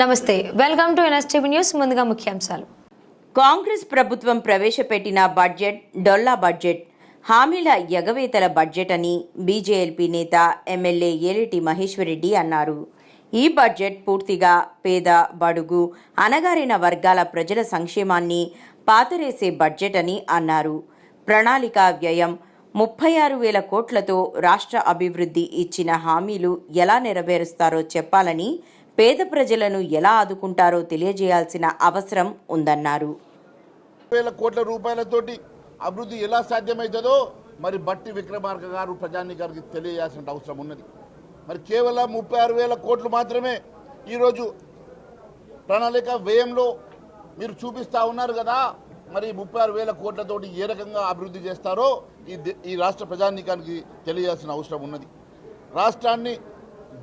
నమస్తే welcome to NSTV news ముందుగా ముఖ్యాంశాలు. కాంగ్రెస్ ప్రభుత్వం ప్రవేశపెట్టిన బడ్జెట్ డొల్లా బడ్జెట్ హామీల ఎగవేతల బడ్జెట్ అని బీజేఎల్పీ నేత ఎమ్మెల్యే ఏలిటి మహేశ్వరరెడ్డి అన్నారు. ఈ బడ్జెట్ పూర్తిగా పేద బడుగు అణగారిన వర్గాల ప్రజల సంక్షేమాన్ని పాతరేసే బడ్జెట్ అని అన్నారు. ప్రణాళిక వ్యయం ముప్పై ఆరు వేల కోట్లతో రాష్ట్ర అభివృద్ధి ఇచ్చిన హామీలు ఎలా నెరవేరుస్తారో చెప్పాలని పేద ప్రజలను ఎలా ఆదుకుంటారో తెలియజేయాల్సిన అవసరం ఉందన్నారు. వేల కోట్ల రూపాయలతోటి అభివృద్ధి ఎలా సాధ్యమవుతుందో మరి బట్టి విక్రమార్క గారు ప్రజానికానికి తెలియజేయాల్సిన అవసరం ఉన్నది. మరి కేవలం ముప్పై ఆరు వేల కోట్లు మాత్రమే ఈరోజు ప్రణాళిక వ్యయంలో మీరు చూపిస్తా ఉన్నారు కదా మరి ముప్పై ఆరు వేల కోట్లతోటి ఏ రకంగా అభివృద్ధి చేస్తారో ఈ దే- ఈ రాష్ట్ర ప్రజానీకానికి తెలియాల్సిన అవసరం ఉన్నది. రాష్ట్రాన్ని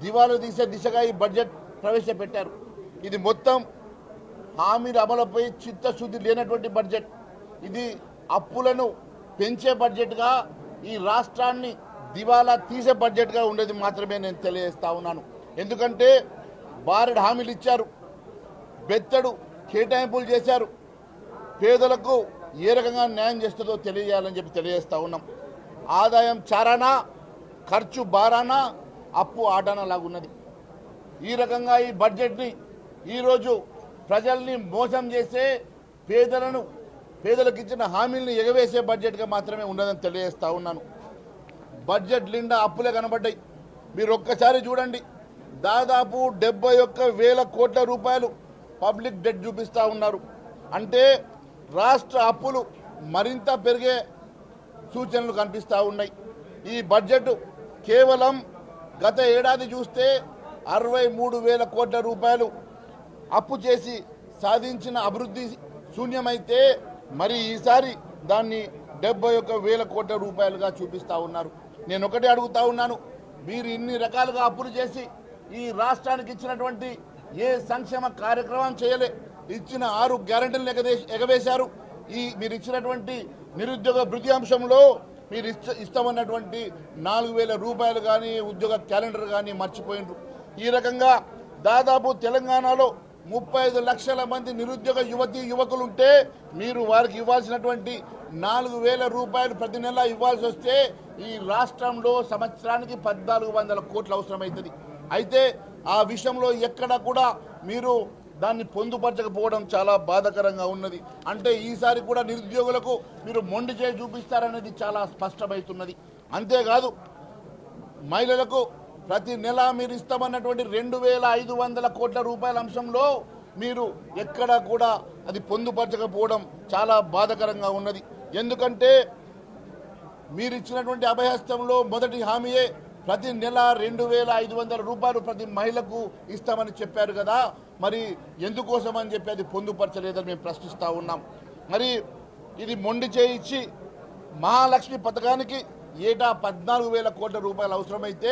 దివాలా తీసే దిశగా ఈ బడ్జెట్ ప్రవేశపెట్టారు. ఇది మొత్తం హామీల అమలుపై చిత్తశుద్ధి లేనటువంటి బడ్జెట్ ఇది అప్పులను పెంచే బడ్జెట్గా ఈ రాష్ట్రాన్ని దివాలా తీసే బడ్జెట్గా ఉండేది మాత్రమే నేను తెలియజేస్తా ఉన్నాను. ఎందుకంటే బారెడు హామీలు ఇచ్చారు. బెత్తడు కేటాయింపులు చేశారు. పేదలకు ఏ రకంగా న్యాయం చేస్తుందో తెలియజేయాలని చెప్పి తెలియజేస్తా ఉన్నాం. ఆదాయం చారానా ఖర్చు బారానా అప్పు ఆటానా లాగున్నది. ఈ రకంగా ఈ బడ్జెట్ని ఈరోజు ప్రజల్ని మోసం చేసే పేదలను పేదలకు ఇచ్చిన హామీలను ఎగవేసే బడ్జెట్గా మాత్రమే ఉన్నదని తెలియజేస్తా ఉన్నాను. బడ్జెట్ నిండా అప్పులే కనబడ్డాయి. మీరు ఒక్కసారి చూడండి. దాదాపు డెబ్బై ఒక్క వేల కోట్ల రూపాయలు పబ్లిక్ డెట్ చూపిస్తూ ఉన్నారు. అంటే రాష్ట్ర అప్పులు మరింత పెరిగే సూచనలు కనిపిస్తూ ఉన్నాయి. ఈ బడ్జెట్ కేవలం గత ఏడాది చూస్తే అరవై మూడు వేల కోట్ల రూపాయలు అప్పు చేసి సాధించిన అభివృద్ధి శూన్యమైతే మరి ఈసారి దాన్ని డెబ్బై ఒక్క వేల కోట్ల రూపాయలుగా చూపిస్తా ఉన్నారు. నేను ఒకటే అడుగుతా ఉన్నాను. మీరు ఇన్ని రకాలుగా అప్పులు చేసి ఈ రాష్ట్రానికి ఇచ్చినటువంటి ఏ సంక్షేమ కార్యక్రమం చేయలే. ఇచ్చిన ఆరు గ్యారంటీలను ఎగదే- ఎగవేశారు. ఈ మీరు ఇచ్చినటువంటి నిరుద్యోగ భృతి అంశంలో మీరు ఇష్ట ఇస్తామన్నటువంటి నాలుగు వేల రూపాయలు కానీ ఉద్యోగ క్యాలెండర్ కానీ మర్చిపోయినరు. ఈ రకంగా దాదాపు తెలంగాణలో ముప్పై ఐదు లక్షల మంది నిరుద్యోగ యువతి యువకులు ఉంటే మీరు వారికి ఇవ్వాల్సినటువంటి నాలుగు వేల రూపాయలు ప్రతి నెల ఇవ్వాల్సి వస్తే ఈ రాష్ట్రంలో సంవత్సరానికి పద్నాలుగు వందల కోట్లు అవసరమవుతుంది అయితే ఆ విషయంలో ఎక్కడ కూడా మీరు దాన్ని పొందుపరచకపోవడం చాలా బాధకరంగా ఉన్నది. అంటే ఈసారి కూడా నిరుద్యోగులకు మీరు మొండి చేయి చూపిస్తారనేది చాలా స్పష్టమవుతున్నది. అంతేకాదు మహిళలకు ప్రతి నెల మీరు ఇస్తామన్నటువంటి రెండు వేల ఐదు వందల కోట్ల రూపాయల అంశంలో మీరు ఎక్కడ కూడా అది పొందుపరచకపోవడం చాలా బాధకరంగా ఉన్నది. ఎందుకంటే మీరు ఇచ్చినటువంటి అభయహస్తంలో మొదటి హామీయే ప్రతి నెల రెండు వేల ఐదు వందల రూపాయలు ప్రతి మహిళకు ఇస్తామని చెప్పారు కదా. మరి ఎందుకోసం అని చెప్పి అది పొందుపరచలేదని మేము ప్రశ్నిస్తూ ఉన్నాం. మరి ఇది మొండి చేయించి మహాలక్ష్మి పథకానికి ఏటా పద్నాలుగు వేల కోట్ల రూపాయలు అవసరమైతే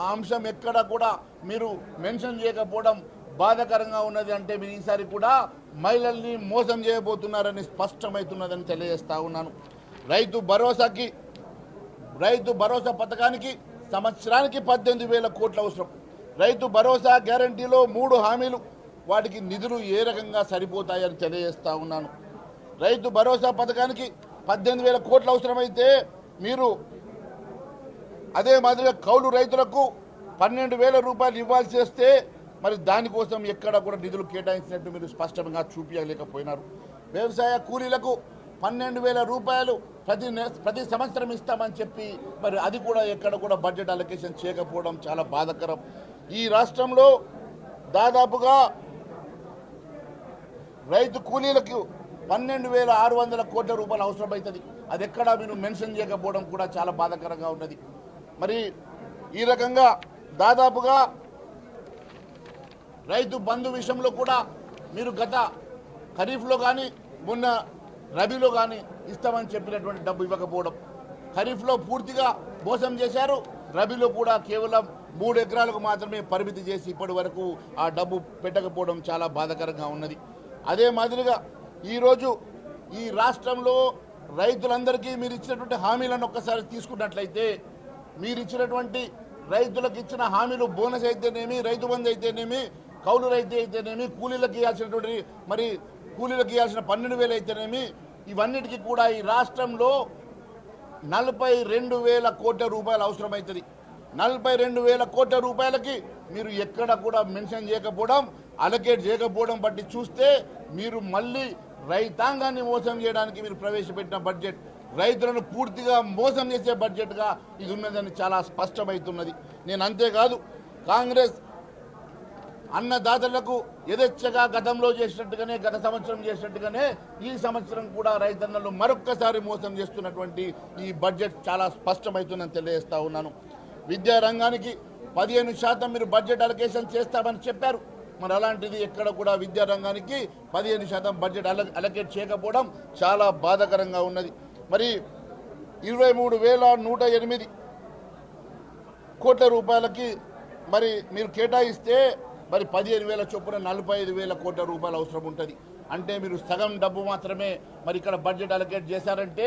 ఆ అంశం ఎక్కడ కూడా మీరు మెన్షన్ చేయకపోవడం బాధాకరంగా ఉన్నది అంటే మీరు ఈసారి కూడా మహిళల్ని మోసం చేయబోతున్నారని స్పష్టమవుతున్నదని తెలియజేస్తా ఉన్నాను. రైతు భరోసాకి రైతు భరోసా పథకానికి సంవత్సరానికి పద్దెనిమిది వేల కోట్లు అవసరం. రైతు భరోసా గ్యారంటీలో మూడు హామీలు వాటికి నిధులు ఏ రకంగా సరిపోతాయని తెలియజేస్తా ఉన్నాను. రైతు భరోసా పథకానికి పద్దెనిమిది వేల కోట్లు అవసరమైతే మీరు అదే మాదిరిగా కౌలు రైతులకు పన్నెండు వేల రూపాయలు ఇవ్వాల్సి వస్తే మరి దానికోసం ఎక్కడ కూడా నిధులు కేటాయించినట్టు మీరు స్పష్టంగా చూపించలేకపోయినారు. వ్యవసాయ కూలీలకు పన్నెండు వేల రూపాయలు ప్రతి నె- ప్రతి సంవత్సరం ఇస్తామని చెప్పి మరి అది కూడా ఎక్కడ కూడా బడ్జెట్ అలొకేషన్ చేయకపోవడం చాలా బాధాకరం. ఈ రాష్ట్రంలో దాదాపుగా రైతు కూలీలకు పన్నెండు వేల ఆరు వందల కోట్ల రూపాయలు అవసరమవుతుంది. అది ఎక్కడా మీరు మెన్షన్ చేయకపోవడం కూడా చాలా బాధాకరంగా ఉన్నది. మరి ఈ రకంగా దాదాపుగా రైతు బంధు విషయంలో కూడా మీరు గత ఖరీఫ్లో కానీ మొన్న రబీలో కానీ ఇస్తామని చెప్పినటువంటి డబ్బు ఇవ్వకపోవడం. ఖరీఫ్లో పూర్తిగా మోసం చేశారు. రబీలో కూడా కేవలం మూడు ఎకరాలకు మాత్రమే పరిమితి చేసి ఇప్పటి వరకు ఆ డబ్బు పెట్టకపోవడం చాలా బాధాకరంగా ఉన్నది. అదే మాదిరిగా ఈరోజు ఈ రాష్ట్రంలో రైతులందరికీ మీరు ఇచ్చినటువంటి హామీలను ఒక్కసారి తీసుకున్నట్లయితే మీరు ఇచ్చినటువంటి రైతులకు ఇచ్చిన హామీలు బోనస్ అయితేనేమి రైతు బంధు అయితేనేమి కౌలు రైతు అయితేనేమి కూలీలకు ఇవ్వాల్సినటువంటి మరి కూలీలకు ఇవ్వాల్సిన పన్నెండు వేలు అయితేనేమి ఇవన్నిటికీ కూడా ఈ రాష్ట్రంలో నలభై రెండు వేల కోట్ల రూపాయలు అవసరమవుతుంది నలభై రెండు వేల కోట్ల రూపాయలకి మీరు ఎక్కడ కూడా మెన్షన్ చేయకపోవడం అలకేట్ చేయకపోవడం బట్టి చూస్తే మీరు మళ్ళీ రైతాంగాన్ని మోసం చేయడానికి మీరు ప్రవేశపెట్టిన బడ్జెట్ రైతులను పూర్తిగా మోసం చేసే బడ్జెట్గా ఇది ఉన్నదని చాలా స్పష్టమవుతున్నది. నేను అంతేకాదు కాంగ్రెస్ అన్నదాతలకు యథేచ్ఛగా గతంలో చేసినట్టుగానే గత సంవత్సరం చేసినట్టుగానే ఈ సంవత్సరం కూడా రైతన్నలు మరొక్కసారి మోసం చేస్తున్నటువంటి ఈ బడ్జెట్ చాలా స్పష్టమవుతుందని తెలియజేస్తా ఉన్నాను. విద్యారంగానికి పదిహేను శాతం మీరు బడ్జెట్ అలొకేషన్ చేస్తామని చెప్పారు. మరి అలాంటిది ఎక్కడ కూడా విద్యారంగానికి పదిహేను శాతం బడ్జెట్ అల అలొకేట్ చేయకపోవడం చాలా బాధాకరంగా ఉన్నది. మరి ఇరవై మూడు వేల నూట ఎనిమిది కోట్ల రూపాయలకి మరి మీరు కేటాయిస్తే మరి పదిహేను వేల చొప్పున నలభై ఐదు వేల కోట్ల రూపాయలు అవసరం ఉంటుంది. అంటే మీరు సగం డబ్బు మాత్రమే మరి ఇక్కడ బడ్జెట్ అలొకేట్ చేశారంటే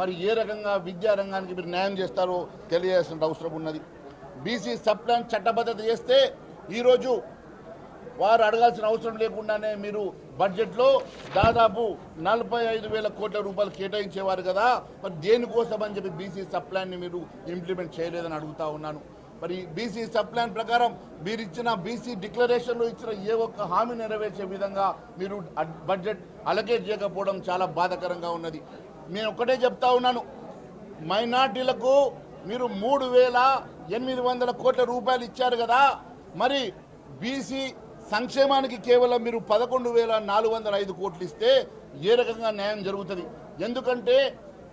మరి ఏ రకంగా విద్యా రంగానికి మీరు న్యాయం చేస్తారో తెలియాల్సిన అవసరం ఉన్నది. బీసీ సబ్ ప్లాన్ చట్టబద్ధత చేస్తే ఈరోజు వారు అడగాల్సిన అవసరం లేకుండానే మీరు బడ్జెట్లో దాదాపు నలభై ఐదు వేల కోట్ల రూపాయలు కేటాయించేవారు కదా. మరి దేనికోసం అని చెప్పి బీసీ సబ్ ప్లాన్ని మీరు ఇంప్లిమెంట్ చేయలేదని అడుగుతా ఉన్నాను. మరి బీసీ సబ్ ప్లాన్ ప్రకారం మీరు ఇచ్చిన బీసీ డిక్లరేషన్లో ఇచ్చిన ఏ ఒక్క హామీ నెరవేర్చే విధంగా మీరు బడ్జెట్ అలకేట్ చేయకపోవడం చాలా బాధాకరంగా ఉన్నది. నేను ఒక్కటే చెప్తా ఉన్నాను. మైనార్టీలకు మీరు మూడు వేల ఎనిమిది వందల కోట్ల రూపాయలు ఇచ్చారు కదా. మరి బీసీ సంక్షేమానికి కేవలం మీరు పదకొండు వేల నాలుగు వందల ఐదు కోట్లు ఇస్తే ఏ రకంగా న్యాయం జరుగుతుంది? ఎందుకంటే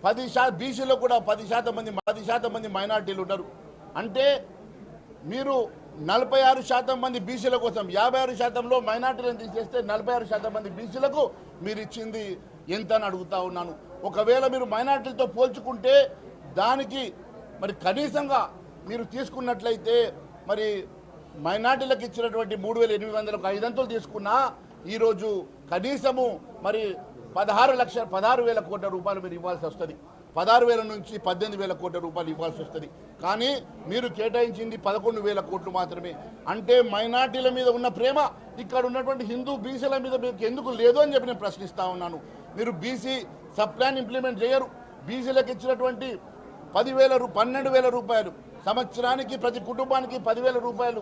పది శా బీసీలో కూడా పది శాతం మంది పది శాతం మంది మైనార్టీలు ఉన్నారు అంటే మీరు నలభై ఆరు శాతం మంది బీసీల కోసం యాభై ఆరు శాతంలో మైనార్టీలను తీసేస్తే నలభై ఆరు శాతం మంది బీసీలకు మీరు ఇచ్చింది ఎంత అని అడుగుతా ఉన్నాను. ఒకవేళ మీరు మైనార్టీలతో పోల్చుకుంటే దానికి మరి కనీసంగా మీరు తీసుకున్నట్లయితే మరి మైనార్టీలకు ఇచ్చినటువంటి మూడు వేల ఎనిమిది వందల ఐదంతులు తీసుకున్నా ఈరోజు కనీసము మరి పదహారు లక్షల పదహారు వేల కోట్ల రూపాయలు మీరు ఇవ్వాల్సి వస్తుంది. పదహారు వేల నుంచి పద్దెనిమిది వేల కోట్ల రూపాయలు ఇవ్వాల్సి వస్తుంది. కానీ మీరు కేటాయించింది పదకొండు వేల కోట్లు మాత్రమే. అంటే మైనార్టీల మీద ఉన్న ప్రేమ ఇక్కడ ఉన్నటువంటి హిందూ బీసీల మీద మీకు ఎందుకు లేదు అని చెప్పి నేను ప్రశ్నిస్తా ఉన్నాను. మీరు బీసీ సబ్ ప్లాన్ ఇంప్లిమెంట్ చేయరు. బీసీలకు ఇచ్చినటువంటి పదివేల రూ పన్నెండు వేల రూపాయలు. సంవత్సరానికి ప్రతి కుటుంబానికి పదివేల రూపాయలు.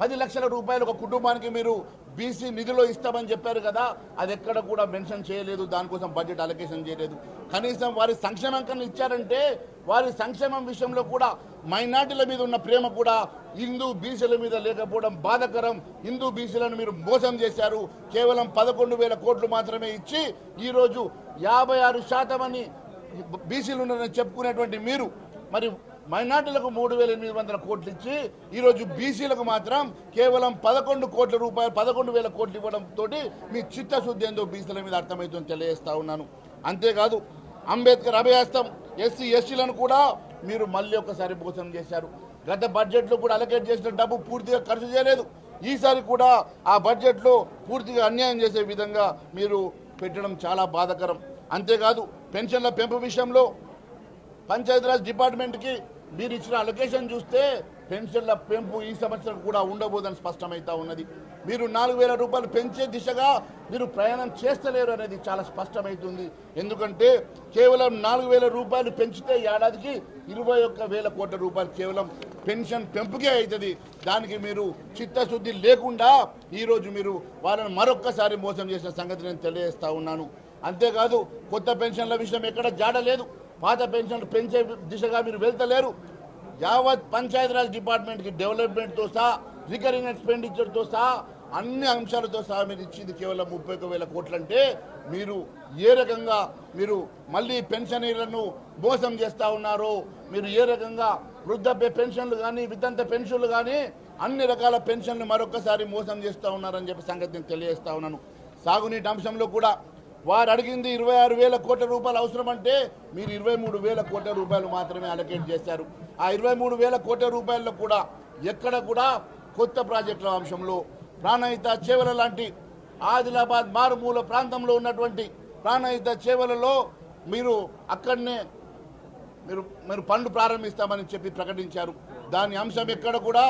పది లక్షల రూపాయలు ఒక కుటుంబానికి మీరు బీసీ నిధిలో ఇస్తామని చెప్పారు కదా అది ఎక్కడ కూడా మెన్షన్ చేయలేదు దానికోసం బడ్జెట్ అలొకేషన్ చేయలేదు. కనీసం వారి సంక్షేమం కన్నా ఇచ్చారంటే వారి సంక్షేమం విషయంలో కూడా మైనార్టీల మీద ఉన్న ప్రేమ కూడా హిందూ బీసీల మీద లేకపోవడం బాధకరం. హిందూ బీసీలను మీరు మోసం చేశారు. కేవలం పదకొండు వేల కోట్లు మాత్రమే ఇచ్చి ఈరోజు యాభై ఆరు శాతం అని బీసీలు ఉన్నారని చెప్పుకునేటువంటి మీరు మరి మైనార్టీలకు మూడు వేల ఎనిమిది వందల కోట్లు ఇచ్చి ఈరోజు బీసీలకు మాత్రం కేవలం పదకొండు కోట్ల రూపాయలు పదకొండు వేల కోట్లు ఇవ్వడంతో మీ చిత్తశుద్ధి ఏందో బీసీల మీద అర్థమవుతుందని తెలియజేస్తా ఉన్నాను. అంతేకాదు అంబేద్కర్ అభయాస్తం ఎస్సీ ఎస్టీలను కూడా మీరు మళ్ళీ ఒకసారి మోసం చేశారు. గత బడ్జెట్లో కూడా అలకేట్ చేసిన డబ్బు పూర్తిగా ఖర్చు చేయలేదు. ఈసారి కూడా ఆ బడ్జెట్లో పూర్తిగా అన్యాయం చేసే విధంగా మీరు పెట్టడం చాలా బాధాకరం. అంతేకాదు పెన్షన్ల పెంపు విషయంలో పంచాయతీరాజ్ డిపార్ట్మెంట్కి మీరు ఇచ్చిన అలొకేషన్ చూస్తే పెన్షన్ల పెంపు ఈ సంవత్సరం కూడా ఉండబోదని స్పష్టమైతా ఉన్నది. మీరు నాలుగు వేల రూపాయలు పెంచే దిశగా మీరు ప్రయాణం చేస్తలేరు అనేది చాలా స్పష్టమవుతుంది ఎందుకంటే కేవలం నాలుగు వేల రూపాయలు పెంచితే ఏడాదికి ఇరవై ఒక్క వేల కోట్ల రూపాయలు కేవలం పెన్షన్ పెంపుకే అవుతుంది దానికి మీరు చిత్తశుద్ధి లేకుండా ఈరోజు మీరు వాళ్ళని మరొక్కసారి మోసం చేసిన సంగతి నేను తెలియజేస్తా ఉన్నాను. అంతేకాదు కొత్త పెన్షన్ల విషయం ఎక్కడ జాడలేదు పాత పెన్షన్లు పెంచే దిశగా మీరు వెళ్తలేరు. యావత్ పంచాయతీరాజ్ డిపార్ట్మెంట్కి డెవలప్మెంట్తో సహా రికరింగ్ ఎక్స్పెండిచర్తో సహా అన్ని అంశాలతో సహా మీరు ఇచ్చింది కేవలం ముప్పై ఒక వేల కోట్లంటే మీరు ఏ రకంగా మీరు మళ్ళీ పెన్షనీర్లను మోసం చేస్తూ ఉన్నారో మీరు ఏ రకంగా వృద్ధాప్య పెన్షన్లు కానీ వితంత పెన్షన్లు కానీ అన్ని రకాల పెన్షన్లు మరొకసారి మోసం చేస్తూ ఉన్నారని చెప్పి సంగతి నేను తెలియజేస్తా ఉన్నాను. సాగునీటి అంశంలో కూడా వారు అడిగింది ఇరవై ఆరు వేల కోట్ల రూపాయలు అవసరం అంటే మీరు ఇరవై మూడు వేల కోట్ల రూపాయలు మాత్రమే అలకేట్ చేశారు. ఆ ఇరవై మూడు వేల కోట్ల రూపాయల్లో కూడా ఎక్కడ కూడా కొత్త ప్రాజెక్టుల అంశంలో ప్రాణహిత చేవల లాంటి ఆదిలాబాద్ మారుమూల ప్రాంతంలో ఉన్నటువంటి ప్రాణహిత చేవలలో మీరు అక్కడనే మీరు మీరు పనులు ప్రారంభిస్తామని చెప్పి ప్రకటించారు. దాని అంశం ఎక్కడ కూడా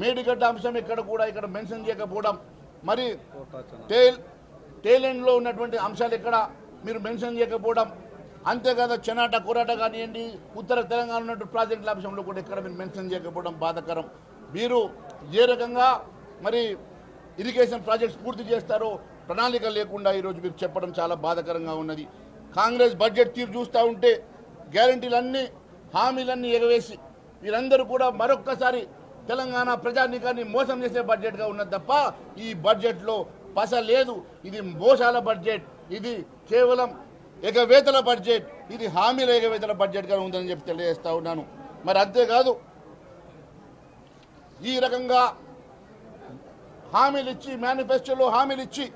మేడిగడ్డ అంశం ఎక్కడ కూడా ఇక్కడ మెన్షన్ చేయకపోవడం మరి టేల్ టేలెండ్లో ఉన్నటువంటి అంశాలు ఎక్కడ మీరు మెన్షన్ చేయకపోవడం అంతేకాదు చెనాట కోరాట కానివ్వండి ఉత్తర తెలంగాణ ఉన్నటువంటి ప్రాజెక్టుల అంశంలో కూడా ఎక్కడ మీరు మెన్షన్ చేయకపోవడం బాధాకరం. మీరు ఏ రకంగా మరి ఇరిగేషన్ ప్రాజెక్ట్స్ పూర్తి చేస్తారో ప్రణాళిక లేకుండా ఈరోజు మీరు చెప్పడం చాలా బాధాకరంగా ఉన్నది. కాంగ్రెస్ బడ్జెట్ తీరు చూస్తూ ఉంటే గ్యారంటీలన్నీ హామీలన్నీ ఎగవేసి వీరందరూ కూడా మరొక్కసారి తెలంగాణ ప్రజానికాన్ని మోసం చేసే బడ్జెట్గా ఉన్నది తప్ప ఈ బడ్జెట్లో పస లేదు. ఇది మోసాల బడ్జెట్ ఇది కేవలం ఎగవేతల బడ్జెట్ ఇది హామీల ఎగవేతల బడ్జెట్గా ఉందని చెప్పి తెలియజేస్తా ఉన్నాను. మరి అంతేకాదు ఈ రకంగా హామీలు ఇచ్చి మేనిఫెస్టోలో హామీలు ఇచ్చి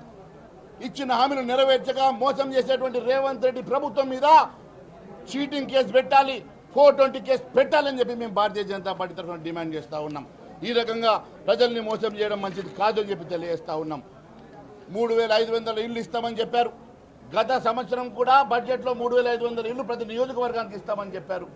ఇచ్చిన హామీలు నెరవేర్చగా మోసం చేసేటువంటి రేవంత్ రెడ్డి ప్రభుత్వం మీద చీటింగ్ కేసు పెట్టాలి ఫోర్ ట్వంటీ కేసు పెట్టాలని చెప్పి మేము భారతీయ జనతా పార్టీ తరఫున డిమాండ్ చేస్తూ ఉన్నాం. ఈ రకంగా ప్రజల్ని మోసం చేయడం మంచిది కాదు చెప్పి తెలియజేస్తూ ఉన్నాం. మూడు వేల ఐదు వందల ఇల్లు ఇస్తామని చెప్పారు. గత సంవత్సరం కూడా బడ్జెట్లో మూడు వేల ఐదు వందల ఇల్లు ప్రతి నియోజకవర్గానికి ఇస్తామని చెప్పారు.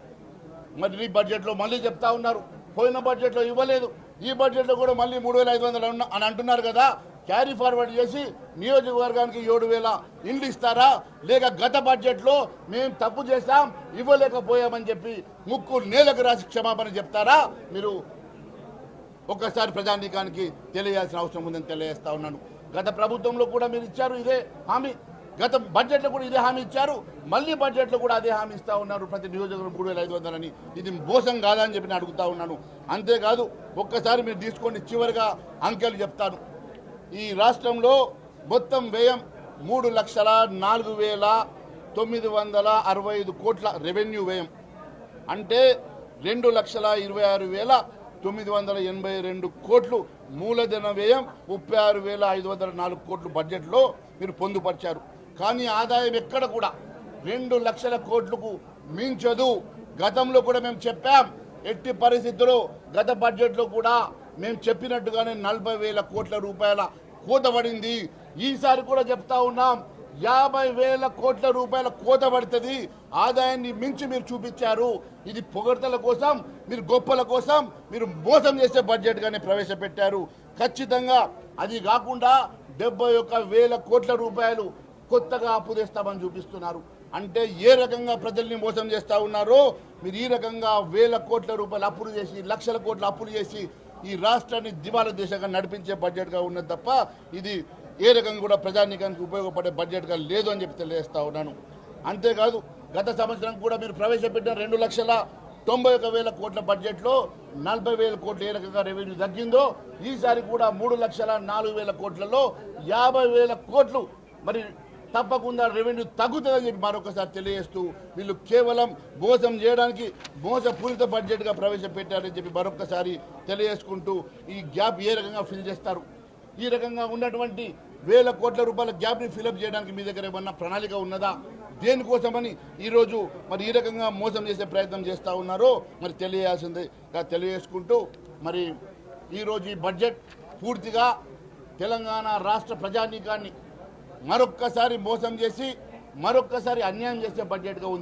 మరి ఈ బడ్జెట్లో మళ్ళీ చెప్తా ఉన్నారు. పోయిన బడ్జెట్లో ఇవ్వలేదు. ఈ బడ్జెట్లో కూడా మళ్ళీ మూడు వేల ఐదు వందలు అని అంటున్నారు కదా. క్యారీ ఫార్వర్డ్ చేసి నియోజకవర్గానికి ఏడు వేల ఇండ్లు ఇస్తారా? లేక గత బడ్జెట్లో మేము తప్పు చేశాం ఇవ్వలేకపోయామని చెప్పి ముక్కు నేలకు రాసి క్షమాపణ చెప్తారా? మీరు ఒక్కసారి ప్రజానీకానికి తెలియాల్సిన అవసరం ఉందని తెలియజేస్తా ఉన్నాను. గత ప్రభుత్వంలో కూడా మీరు ఇచ్చారు ఇదే హామీ. గత బడ్జెట్లో కూడా ఇదే హామీ ఇచ్చారు. మళ్ళీ బడ్జెట్లో కూడా అదే హామీ ఇస్తా ఉన్నారు ప్రతి నియోజకవర్గం మూడు వేల ఐదు వందలని. ఇది మోసం కాదని చెప్పి నేను అడుగుతా ఉన్నాను. అంతేకాదు ఒక్కసారి మీరు తీసుకొని చివరిగా అంకెలు చెప్తాను. ఈ రాష్ట్రంలో మొత్తం వ్యయం మూడు లక్షల నాలుగు వేల తొమ్మిది వందల అరవై ఐదు కోట్ల రెవెన్యూ వ్యయం. అంటే రెండు లక్షల ఇరవై ఆరు వేల తొమ్మిది వందల ఎనభై రెండు కోట్లు మూలధన వ్యయం ముప్పై ఆరు వేల ఐదు వందల నాలుగు కోట్లు బడ్జెట్లో మీరు పొందుపరిచారు. కానీ ఆదాయం ఎక్కడ కూడా రెండు లక్షల కోట్లకు మించదు. గతంలో కూడా మేము చెప్పాం ఎట్టి పరిస్థితుల్లో గత బడ్జెట్లో కూడా మేము చెప్పినట్టుగానే నలభై వేల కోట్ల రూపాయల కూత పడింది. ఈసారి కూడా చెప్తా ఉన్నాం యాభై వేల కోట్ల రూపాయల కోత పడుతుంది. ఆదాయాన్ని మించి మీరు చూపించారు. ఇది పొగడ్తల కోసం మీరు గొప్పల కోసం మీరు మోసం చేసే బడ్జెట్గానే ప్రవేశపెట్టారు. ఖచ్చితంగా అది కాకుండా డెబ్బై ఒక్క వేల కోట్ల రూపాయలు కొత్తగా అప్పు తెస్తామని చూపిస్తున్నారు. అంటే ఏ రకంగా ప్రజల్ని మోసం చేస్తా ఉన్నారో మీరు ఈ రకంగా వేల కోట్ల రూపాయలు అప్పులు చేసి లక్షల కోట్ల అప్పులు చేసి ఈ రాష్ట్రాన్ని దివాలా దేశంగా నడిపించే బడ్జెట్గా ఉన్నది తప్ప ఇది ఏ రకంగా కూడా ప్రజానీకానికి ఉపయోగపడే బడ్జెట్గా లేదు అని చెప్పి తెలియజేస్తా ఉన్నాను. అంతేకాదు గత సంవత్సరం కూడా మీరు ప్రవేశపెట్టిన రెండు లక్షల తొంభై ఒక వేల కోట్ల బడ్జెట్లో నలభై వేల కోట్లు ఏ రకంగా రెవెన్యూ తగ్గిందో ఈసారి కూడా మూడు లక్షల నాలుగు వేల కోట్లలో యాభై వేల కోట్లు మరి తప్పకుండా రెవెన్యూ తగ్గుతుందని చెప్పి మరొకసారి తెలియజేస్తూ వీళ్ళు కేవలం మోసం చేయడానికి మోసపూరిత బడ్జెట్గా ప్రవేశపెట్టారని చెప్పి మరొకసారి తెలియజేసుకుంటూ ఈ గ్యాప్ ఏ రకంగా ఫిల్ చేస్తారు. ఈ రకంగా ఉన్నటువంటి వేల కోట్ల రూపాయల గ్యాప్ని ఫిలప్ చేయడానికి మీ దగ్గర ఏమన్నా ప్రణాళిక ఉన్నదా? దేనికోసమని ఈరోజు మరి ఈ రకంగా మోసం చేసే ప్రయత్నం చేస్తూ ఉన్నారో మరి తెలియాల్సిందిగా తెలియజేసుకుంటూ మరి ఈరోజు ఈ బడ్జెట్ పూర్తిగా తెలంగాణ రాష్ట్ర ప్రజానీకాన్ని మరొక్కసారి మోసం చేసి మరొక్కసారి అన్యాయం చేసే బడ్జెట్గా ఉంది.